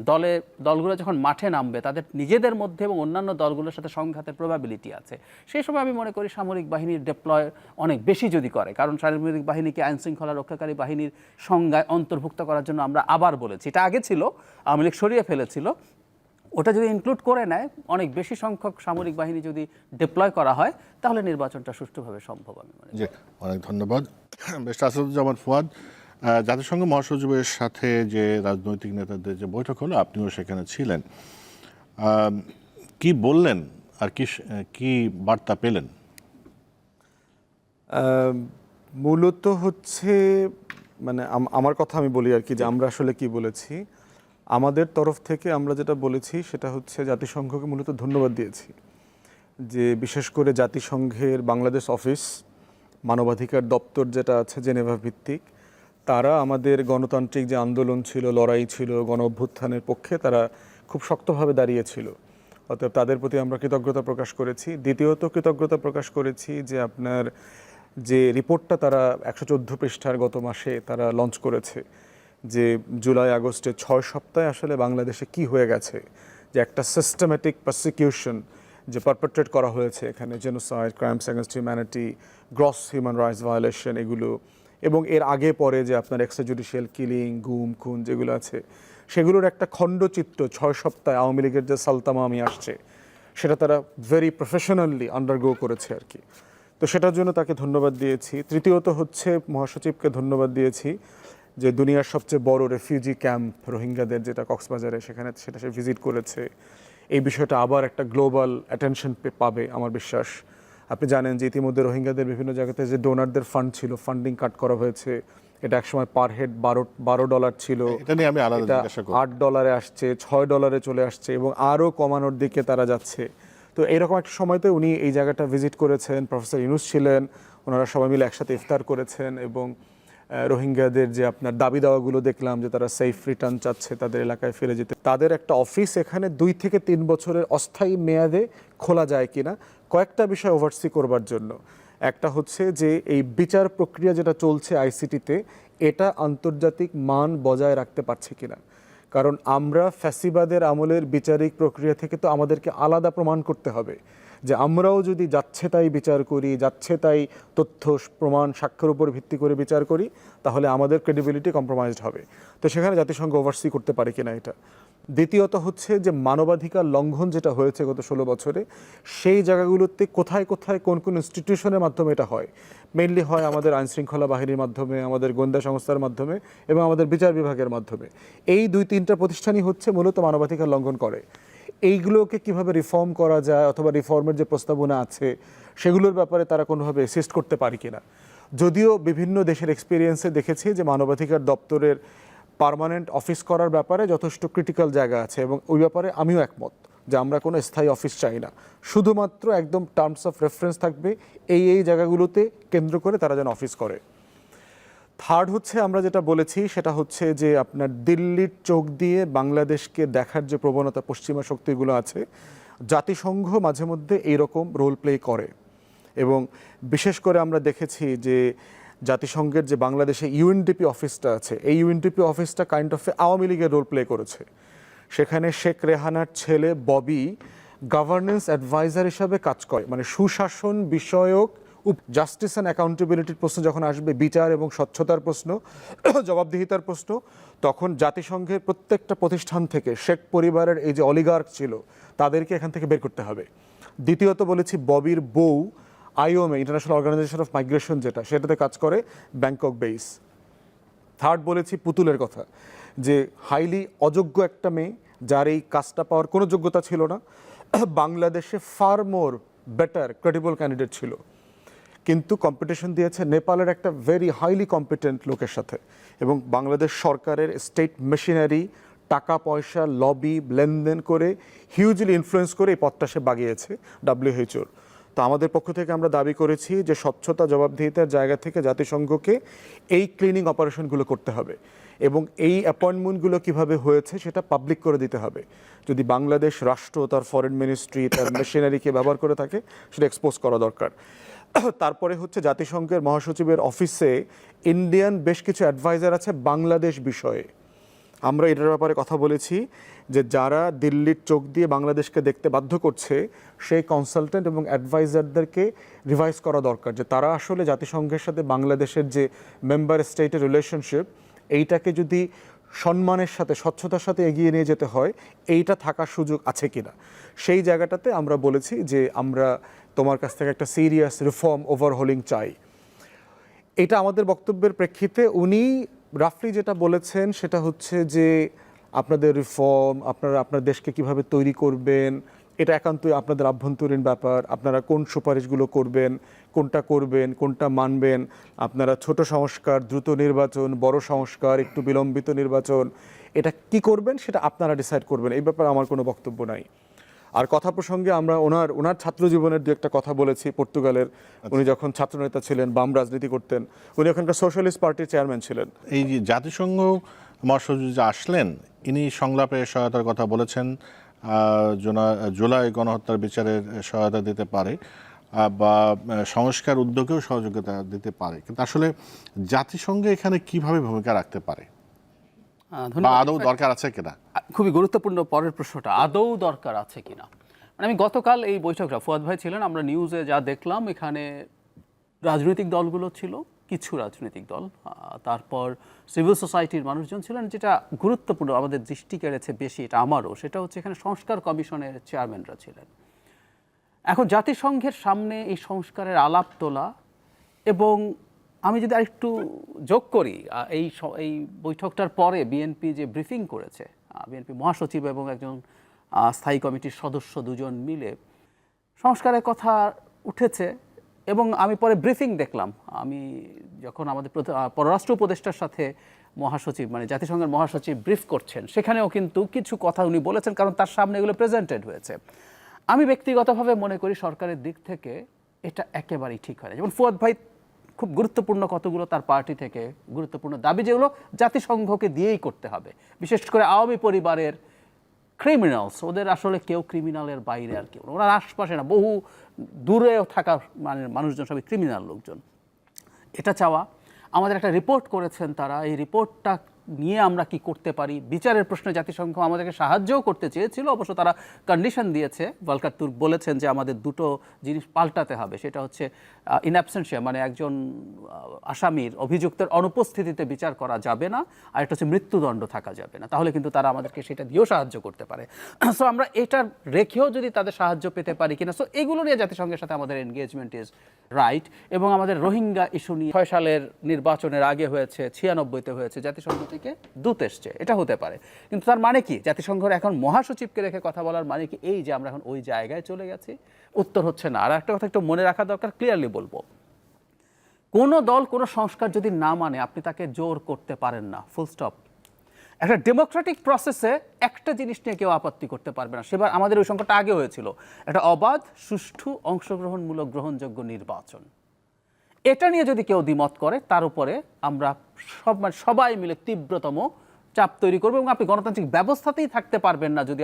দলে, দলগুলো যখন মাঠে নামবে, তাদের নিজেদের মধ্যে এবং অন্যান্য দলগুলোর সাথে সংঘাতের প্রবাবিলিটি আছে। সেই সময় আমি মনে করি সামরিক বাহিনীর ডেপ্লয় অনেক বেশি যদি করে। কারণ সামরিক বাহিনীকে আইন শৃঙ্খলা রক্ষাকারী বাহিনীর সংজ্ঞায় অন্তর্ভুক্ত করার জন্য আমরা আবার বলেছি। এটা আগে ছিল, আওয়ামী লীগ সরিয়ে ফেলেছিল। ওটা যদি ইনক্লুড করে নেয়, অনেক বেশি সংখ্যক সামরিক বাহিনী যদি ডিপ্লয় করা হয়, তাহলে নির্বাচনটা সুষ্ঠুভাবে সম্ভব আমি মনে। অনেক ধন্যবাদ। বেশ আসাদুজ্জামান ফুয়াদ জাতিসংঘ মহাসচিবের সাথে যে রাজনৈতিক নেতাদের যে বৈঠক হলো আপনিও সেখানে ছিলেন। কি বললেন আর কি কি বার্তা পেলেন? মূলত হচ্ছে মানে আমার কথা আমি বলি আর কি যে আমরা আসলে কি বলেছি? আমাদের তরফ থেকে আমরা যেটা বলেছি সেটা হচ্ছে জাতিসংঘকে মূলত ধন্যবাদ দিয়েছি। যে বিশেষ করে জাতিসংঘের বাংলাদেশ অফিস মানবাধিকার দপ্তর যেটা আছে জেনেভা ভিত্তিক তারা আমাদের গণতান্ত্রিক যে আন্দোলন ছিল, লড়াই ছিল গণ অভ্যুত্থানের পক্ষে তারা খুব শক্তভাবে দাঁড়িয়েছিল। অতএব তাদের প্রতি আমরা কৃতজ্ঞতা প্রকাশ করেছি। দ্বিতীয়ত কৃতজ্ঞতা প্রকাশ করেছি যে আপনার যে রিপোর্টটা তারা একশো চোদ্দ পৃষ্ঠার গত মাসে তারা লঞ্চ করেছে, যে জুলাই, আগস্টে ছয় সপ্তাহে আসলে বাংলাদেশে কি হয়ে গেছে, যে একটা সিস্টেম্যাটিক প্রসিকিউশন যে পারপেট্রেট করা হয়েছে এখানে genocide crimes against humanity gross human rights violation এগুলো এবং এর আগে পরে যে আপনার এক্সট্রা জুডিশিয়াল কিলিং গুম, খুন যেগুলো আছে, সেগুলোর একটা খণ্ডচিত্র ছয় সপ্তাহে আওয়ামী লীগের যে সালতামামি আসছে, সেটা তারা ভেরি প্রফেশনালি আন্ডারগো করেছে আর কি। তো সেটার জন্য তাকে ধন্যবাদ দিয়েছি। তৃতীয়ত হচ্ছে মহাসচিবকে ধন্যবাদ দিয়েছি যে দুনিয়ার সবচেয়ে বড় রেফিউজি ক্যাম্প রোহিঙ্গাদের যেটা কক্সবাজারে সেখানে সেটা সে ভিজিট করেছে। এই বিষয়টা আবার একটা গ্লোবাল অ্যাটেনশন পাবে, আমার বিশ্বাস। আপনি জানেন যে ইতিমধ্যে রোহিঙ্গাদের বিভিন্ন জায়গাতে যে ডোনারদের ফান্ড ছিল ফান্ডিং কাট করা হয়েছে এটা একসময় পার হেড বারো বারো ডলার ছিল। এটা নিয়ে আমি আলাদা আট ডলারে আসছে ছয় ডলারে চলে আসছে এবং আরও কমানোর দিকে তারা যাচ্ছে। তো এইরকম একটা সময়তে উনি এই জায়গাটা ভিজিট করেছেন প্রফেসর ইউনুস ছিলেন ওনারা সবাই মিলে একসাথে ইফতার করেছেন এবং রোহিঙ্গাদের যে আপনার দাবি দাওয়াগুলো দেখলাম যে তারা সেফ রিটার্ন চাচ্ছে তাদের এলাকায় ফিরে যেতে। তাদের একটা অফিস এখানে দুই থেকে তিন বছরের অস্থায়ী মেয়াদে খোলা যায় কিনা কয়েকটা বিষয় ওভারসি করবার জন্য। একটা হচ্ছে যে, এই বিচার প্রক্রিয়া যেটা চলছে আইসিটিতে এটা আন্তর্জাতিক মান বজায় রাখতে পারছে কিনা। কারণ আমরা ফ্যাসিবাদের আমলের বিচারিক প্রক্রিয়া থেকে তো আমাদেরকে আলাদা প্রমাণ করতে হবে। যে আমরাও যদি যাচ্ছে তাই বিচার করি, যাচ্ছে তাই তথ্য, প্রমাণ সাক্ষ্যের উপর ভিত্তি করে বিচার করি, তাহলে আমাদের ক্রেডিবিলিটি কম্প্রোমাইজড হবে। তো সেখানে জাতিসংঘ ওভারসি করতে পারে কিনা এটা। দ্বিতীয়ত হচ্ছে যে মানবাধিকার লঙ্ঘন যেটা হয়েছে গত ষোলো বছরে, সেই জায়গাগুলোতে কোথায় কোথায় কোন কোন ইনস্টিটিউশনের মাধ্যমে এটা হয়? মেনলি হয় আমাদের আইন শৃঙ্খলা বাহিনীর মাধ্যমে, আমাদের গোয়েন্দা সংস্থার মাধ্যমে এবং আমাদের বিচার বিভাগের মাধ্যমে। এই দুই তিনটা প্রতিষ্ঠানই হচ্ছে মূলত মানবাধিকার লঙ্ঘন করে। এইগুলোকে কীভাবে রিফর্ম করা যায় অথবা রিফর্মের যে প্রস্তাবনা আছে, সেগুলোর ব্যাপারে তারা কোনোভাবে অ্যাসিস্ট করতে পারি কিনা? যদিও বিভিন্ন দেশের এক্সপিরিয়েন্সে দেখেছি যে মানবাধিকার দপ্তরের পার্মানেন্ট অফিস করার ব্যাপারে যথেষ্ট ক্রিটিক্যাল জায়গা আছে এবং ওই ব্যাপারে আমিও একমত যে আমরা কোনো স্থায়ী অফিস চাই না। শুধুমাত্র একদম টার্মস অফ রেফারেন্স থাকবে এই এই জায়গাগুলোতে কেন্দ্র করে তারা যেন অফিস করে। থার্ড হচ্ছে আমরা যেটা বলেছি, সেটা হচ্ছে যে আপনার দিল্লির চোখ দিয়ে বাংলাদেশকে দেখার যে প্রবণতা, পশ্চিমা শক্তিগুলো আছে, জাতিসংঘ মাঝে মধ্যে এইরকম রোল প্লে করে। এবং বিশেষ করে আমরা দেখেছি যে জাতিসংঘের যে বাংলাদেশে ইউএনডিপি অফিসটা আছে, এই ইউএনডিপি অফিসটা কাইন্ড অফ আওয়ামী লীগের রোল প্লে করেছে। সেখানে শেখ রেহানার ছেলে ববি গভর্নেন্স অ্যাডভাইজার হিসাবে কাজ করে। মানে সুশাসন বিষয়ক জাস্টিস অ্যান্ড অ্যাকাউন্টেবিলিটির প্রশ্ন যখন আসবে, বিচার এবং স্বচ্ছতার প্রশ্ন, জবাবদিহিতার প্রশ্ন, তখন জাতিসংঘের প্রত্যেকটা প্রতিষ্ঠান থেকে শেখ পরিবারের এই যে অলিগার্ক ছিল, তাদেরকে এখান থেকে বের করতে হবে। দ্বিতীয়ত বলেছি ববির বউ IOMA international organisation of migration যেটা, সেটাতে কাজ করে ব্যাংকক বেস থার্ড বলেছি পুতুলের কথা, যে হাইলি অযোগ্য একটা মেয়ে, যার এই কাজটা পাওয়ার কোনো যোগ্যতা ছিল না, বাংলাদেশে far more better credible candidate ছিল। কিন্তু কম্পিটিশন দিয়েছে নেপালের একটা ভেরি হাইলি কম্পিটেন্ট লোকের সাথে এবং বাংলাদেশ সরকারের স্টেট মেশিনারি টাকা, পয়সা লবি লেনদেন করে হিউজলি ইনফ্লুয়েন্স করে এই পথটা সে বাগিয়েছে ডাব্লিউএইচওর তো আমাদের পক্ষ থেকে আমরা দাবি করেছি যে স্বচ্ছতা জবাবদিহিতার জায়গা থেকে জাতিসংঘকে এই ক্লিনিং অপারেশনগুলো করতে হবে এবং এই অ্যাপয়েন্টমেন্টগুলো কীভাবে হয়েছে সেটা পাবলিক করে দিতে হবে। যদি বাংলাদেশ রাষ্ট্র তার ফরেন মিনিস্ট্রি তার মেশিনারিকে ব্যবহার করে থাকে, সেটা এক্সপোজ করা দরকার। তারপরে হচ্ছে জাতিসংঘের মহাসচিবের অফিসে ইন্ডিয়ান বেশ কিছু অ্যাডভাইজার আছে বাংলাদেশ বিষয়ে। আমরা এটার ব্যাপারে কথা বলেছি যে যারা দিল্লির চোখ দিয়ে বাংলাদেশকে দেখতে বাধ্য করছে, সেই কনসালটেন্ট এবং অ্যাডভাইজারদেরকে রিভাইজ করা দরকার যে তারা আসলে জাতিসংঘের সাথে বাংলাদেশের যে মেম্বার স্টেটের রিলেশনশিপ এইটাকে যদি সম্মানের সাথে, স্বচ্ছতার সাথে এগিয়ে নিয়ে যেতে হয়, এইটা থাকার সুযোগ আছে কিনা? সেই জায়গাটাতে আমরা বলেছি যে আমরা তোমার কাছ থেকে একটা সিরিয়াস রিফর্ম ওভারহোলিং চাই। এটা আমাদের বক্তব্যের প্রেক্ষিতে উনি রাফলি যেটা বলেছেন সেটা হচ্ছে যে আপনাদের রিফর্ম আপনারা, আপনার দেশকে কীভাবে তৈরি করবেন, এটা একান্তই আপনাদের আভ্যন্তরীণ ব্যাপার। আপনারা কোন সুপারিশগুলো করবেন, কোনটা করবেন, কোনটা মানবেন, আপনারা ছোট সংস্কার, দ্রুত নির্বাচন, বড় সংস্কার, একটু বিলম্বিত নির্বাচন, এটা কি করবেন সেটা আপনারা ডিসাইড করবেন। এই ব্যাপারে আমার কোনো বক্তব্য নাই। আর কথা প্রসঙ্গে আমরা ওনার ওনার ছাত্র জীবনের দু একটা কথা বলেছি পর্তুগালের। উনি যখন ছাত্রনেতা ছিলেন বাম রাজনীতি করতেন উনি ওখানকার সোশ্যালিস্ট পার্টির চেয়ারম্যান ছিলেন। এই যে জাতিসংঘ মহাসচিব যে আসলেন ইনি সংলাপে সহায়তার কথা বলেছেন জুলাই গণহত্যার বিচারের সহায়তা দিতে পারে বা সংস্কার উদ্যোগেও সহযোগিতা দিতে পারে। কিন্তু আসলে জাতিসংঘ এখানে কীভাবে ভূমিকা রাখতে পারে? আদৌ দরকার আছে কিনা? খুবই গুরুত্বপূর্ণ পরের প্রশ্নটা আদৌ দরকার আছে কিনা? মানে আমি গতকাল এই বৈঠকটা ফুয়াদ ভাই ছিলেন আমরা নিউজে যা দেখলাম এখানে রাজনৈতিক দলগুলো ছিল কিছু রাজনৈতিক দল তারপর সিভিল সোসাইটির মানুষজন ছিলেন যেটা গুরুত্বপূর্ণ আমাদের দৃষ্টি কেড়েছে বেশি এটা আমারও সেটা হচ্ছে এখানে সংস্কার কমিশনের চেয়ারম্যানরা ছিলেন। এখন জাতিসংঘের সামনে এই সংস্কারের আলাপ তোলা এবং আমি যদি আরেকটু যোগ করি এই এই বৈঠকটার পরে বিএনপি যে ব্রিফিং করেছে বিএনপি মহাসচিব এবং একজন স্থায়ী কমিটির সদস্য দুজন মিলে সংস্কারের কথা উঠেছে এবং আমি পরে ব্রিফিং দেখলাম। আমি যখন আমাদের পররাষ্ট্র উপদেষ্টার সাথে মহাসচিব মানে জাতিসংঘের মহাসচিব ব্রিফ করছেন, সেখানেও কিন্তু কিছু কথা উনি বলেছেন কারণ তার সামনে এগুলো প্রেজেন্টেড হয়েছে। আমি ব্যক্তিগতভাবে মনে করি সরকারের দিক থেকে এটা একেবারেই ঠিক হয় না যেমন ফুয়াদ ভাই খুব গুরুত্বপূর্ণ কতগুলো তার পার্টি থেকে গুরুত্বপূর্ণ দাবি যেগুলো জাতিসংঘকে দিয়েই করতে হবে। বিশেষ করে আওয়ামী পরিবারের ক্রিমিনালস ওদের আসলে কেউ ক্রিমিনালের বাইরে আর কেউ ওরা আশপাশে না, বহু দূরে থাকা মানে মানুষজন সবই ক্রিমিনাল লোকজন। এটা চাওয়া। আমাদের একটা রিপোর্ট করেছেন তারা। এই রিপোর্টটা নিয়ে আমরা কি করতে পারি? বিচারের প্রশ্নে জাতিসংঘ আমাদেরকে সাহায্যও করতে চেয়েছিল, অবশ্য তারা কন্ডিশন দিয়েছে। ওয়ালকার তুর্ক বলেছেন যে আমাদের দুটো জিনিস পাল্টাতে হবে, সেটা হচ্ছে ইন অ্যাবসেন্সিয়া মানে একজন আসামির অভিযুক্তের অনুপস্থিতিতে বিচার করা যাবে না, আর একটা হচ্ছে মৃত্যুদণ্ড থাকা যাবে না। তাহলে কিন্তু তারা আমাদেরকে সেটা দিয়েও সাহায্য করতে পারে। সো আমরা এটা রেখেও যদি তাদের সাহায্য পেতে পারি কিনা সো এগুলো নিয়ে জাতিসংঘের সাথে আমাদের এনগেজমেন্ট ইজ রাইট এবং আমাদের রোহিঙ্গা ইস্যু নিয়ে ছয় সালের নির্বাচনের আগে হয়েছে, ছিয়ানব্বইতে হয়েছে, জাতিসংঘ থেকে দূত এসছে, এটা হতে পারে। কিন্তু তার মানে কি? জাতিসংঘের এখন মহাসচিবকে রেখে কথা বলার মানে কি? এই যে আমরা এখন ওই জায়গায় চলে গেছি, উত্তর হচ্ছে না। আর একটা কথা একটু মনে রাখা দরকার ক্লিয়ারলি বলব। কোনো দল, কোনো সংস্কার যদি না মানে আপনি তাকে জোর করতে পারেন না ফুল স্টপ একটা ডেমোক্রেটিক প্রসেসে একটা জিনিস নিয়ে কেউ আপত্তি করতে পারবে না। সেবার আমাদের ওই সংকটটা আগে হয়েছিল। একটা অবাধ, সুষ্ঠু, অংশগ্রহণমূলক, গ্রহণযোগ্য নির্বাচন। এটা নিয়ে যদি কেউ দ্বিমত করে, তার উপরে আমরা সব মানে সবাই মিলে তীব্রতম চাপ তৈরি করব এবং আপনি গণতান্ত্রিক ব্যবস্থাতেই থাকতে পারবেন না যদি